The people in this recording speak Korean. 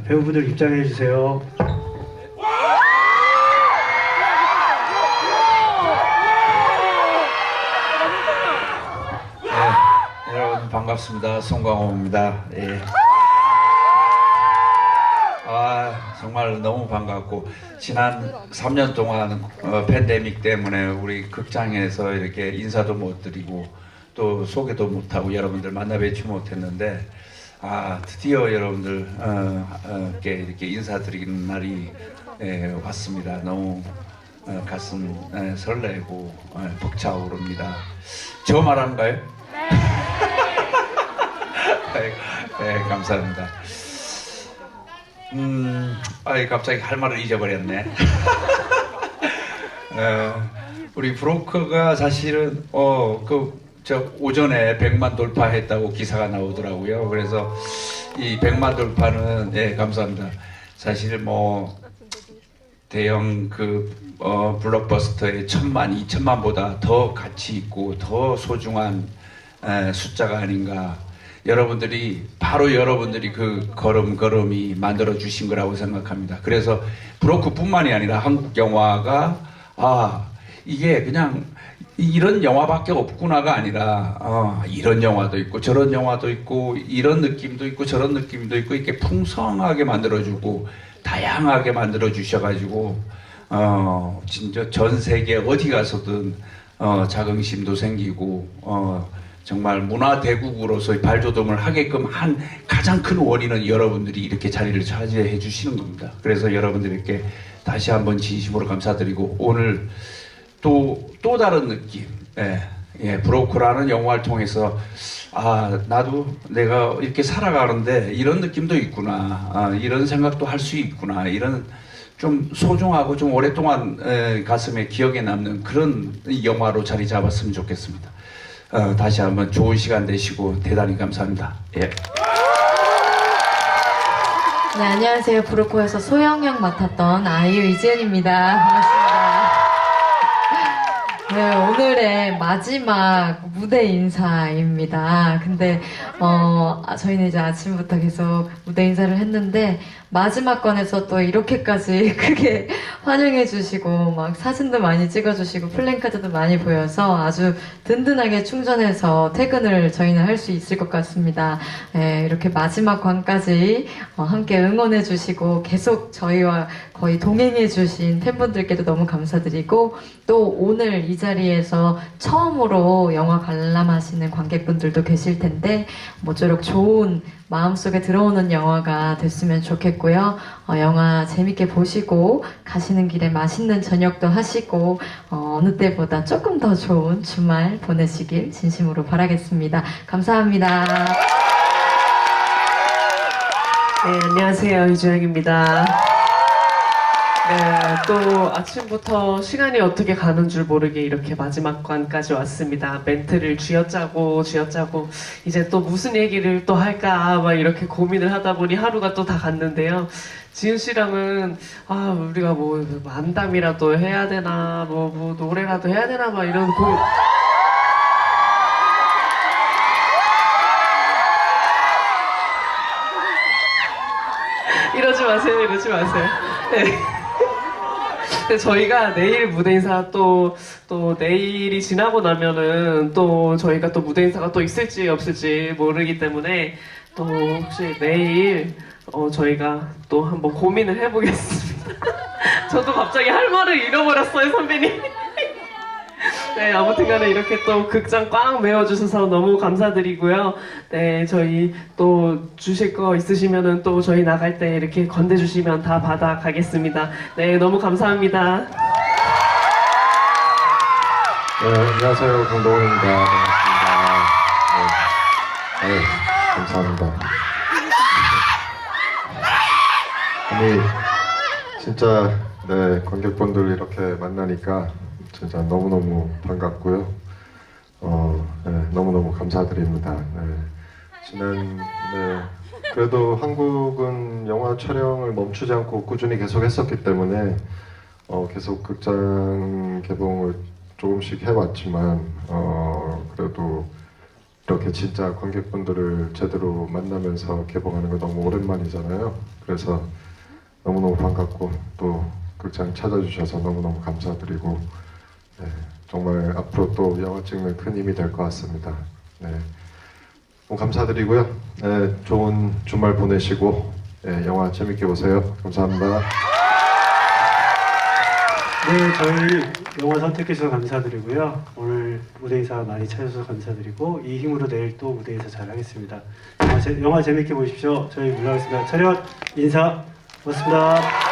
배우분들 입장해 주세요. 네, 여러분 반갑습니다. 송광호입니다. 예. 아 정말 너무 반갑고 지난 3년 동안 어, 팬데믹 때문에 우리 극장에서 이렇게 인사도 못 드리고 또 소개도 못 하고 여러분들 만나 뵙지 못했는데 아 드디어 여러분들 어, 어, 께 이렇게 인사드리는 날이 예, 왔습니다. 너무 어, 가슴 예, 설레고 예, 벅차오릅니다. 저 말한가요? 네, 네, 감사합니다. 음, 아이 갑자기 할 말을 잊어버렸네. 어, 우리 브로커가 사실은 어그 저 오전에 100만 돌파했다고 기사가 나오더라고요. 그래서 이 100만 돌파는 예 감사합니다. 사실 뭐 대형 그 어, 블록버스터의 천만, 이천만보다 더 가치 있고 더 소중한 에, 숫자가 아닌가. 여러분들이 바로 여러분들이 그 걸음걸음이 만들어 주신 거라고 생각합니다. 그래서 브로크뿐만이 아니라 한국 영화가 아 이게 그냥 이런 영화밖에 없구나가 아니라 어, 이런 영화도 있고 저런 영화도 있고 이런 느낌도 있고 저런 느낌도 있고 이렇게 풍성하게 만들어주고 다양하게 만들어 주셔가지고 어 진짜 전 세계 어디 가서든 어 자긍심도 생기고 어 정말 문화 대국으로서의 발돋움을 하게끔 한 가장 큰 원인은 여러분들이 이렇게 자리를 차지해 주시는 겁니다. 그래서 여러분들께 다시 한번 진심으로 감사드리고 오늘 또, 또 다른 느낌. 예, 예, 브로커라는 영화를 통해서, 아, 나도 내가 이렇게 살아가는데 이런 느낌도 있구나. 아, 이런 생각도 할 수 있구나. 이런 좀 소중하고 좀 오랫동안 에, 가슴에 기억에 남는 그런 영화로 자리 잡았으면 좋겠습니다. 어, 다시 한번 좋은 시간 되시고 대단히 감사합니다. 예. 네, 안녕하세요. 브로코에서 소영역 맡았던 아이유 이지은입니다. 반갑습니다. 마지막 무대 인사입니다. 근데, 어, 아, 저희는 이제 아침부터 계속 무대 인사를 했는데, 마지막 건에서 또 이렇게까지 크게 환영해 주시고, 막 사진도 많이 찍어 주시고, 플랜카드도 많이 보여서 아주 든든하게 충전해서 퇴근을 저희는 할 수 있을 것 같습니다. 네, 이렇게 마지막 관까지 어, 함께 응원해 주시고, 계속 저희와 거의 동행해 주신 팬분들께도 너무 감사드리고, 또 오늘 이 자리에서 처음으로 영화 관 람하시는 관객분들도 계실 텐데, 모쪼록 좋은 마음속에 들어오는 영화가 됐으면 좋겠고요. 어, 영화 재밌게 보시고 가시는 길에 맛있는 저녁도 하시고 어, 느 때보다 조금 더 좋은 주말 보내시길 진심으로 바라겠습니다. 감사합니다. 네, 안녕하세요. 이주영입니다. 네, 또 아침부터 시간이 어떻게 가는 줄 모르게 이렇게 마지막 관까지 왔습니다. 멘트를 쥐어짜고 쥐어짜고 이제 또 무슨 얘기를 또 할까 막 이렇게 고민을 하다 보니 하루가 또 다 갔는데요. 지은 씨랑은 아 우리가 뭐 만담이라도 해야 되나 뭐, 뭐 노래라도 해야 되나 막 이런 고민 이러지 마세요, 이러지 마세요. 네. 근데 저희가 내일 무대 인사 또, 또 내일이 지나고 나면은 또 저희가 또 무대 인사가 또 있을지 없을지 모르기 때문에 또 혹시 내일 어, 저희가 또 한번 고민을 해보겠습니다. 저도 갑자기 할 말을 잃어버렸어요, 선배님. 네, 아무튼 간에 이렇게 또 극장 꽉 메워주셔서 너무 감사드리고요. 네, 저희 또 주실 거 있으시면은 또 저희 나갈 때 이렇게 건네주시면 다 받아 가겠습니다. 네, 너무 감사합니다. 네, 안녕하세요. 강동원입니다. 반갑습니다. 네, 네, 감사합니다. 아니, 진짜, 네, 관객분들 이렇게 만나니까 진짜 너무너무 반갑고요. 어, 네, 너무너무 감사드립니다. 네, 지난, 네, 그래도 한국은 영화 촬영을 멈추지 않고 꾸준히 계속 했었기 때문에 어, 계속 극장 개봉을 조금씩 해왔지만 어, 그래도 이렇게 진짜 관객분들을 제대로 만나면서 개봉하는 거 너무 오랜만이잖아요. 그래서 너무너무 반갑고 또 극장 찾아주셔서 너무너무 감사드리고 네, 정말 앞으로 또 영화 찍는 큰 힘이 될 것 같습니다. 네, 감사드리고요. 네, 좋은 주말 보내시고 네, 영화 재밌게 보세요. 감사합니다. 네, 저희 영화 선택해 주셔서 감사드리고요. 오늘 무대 인사 많이 찾아주셔서 감사드리고 이 힘으로 내일 또 무대 인사 잘하겠습니다. 영화, 재, 영화 재밌게 보십시오. 저희 물러가겠습니다. 차렷 인사 고맙습니다.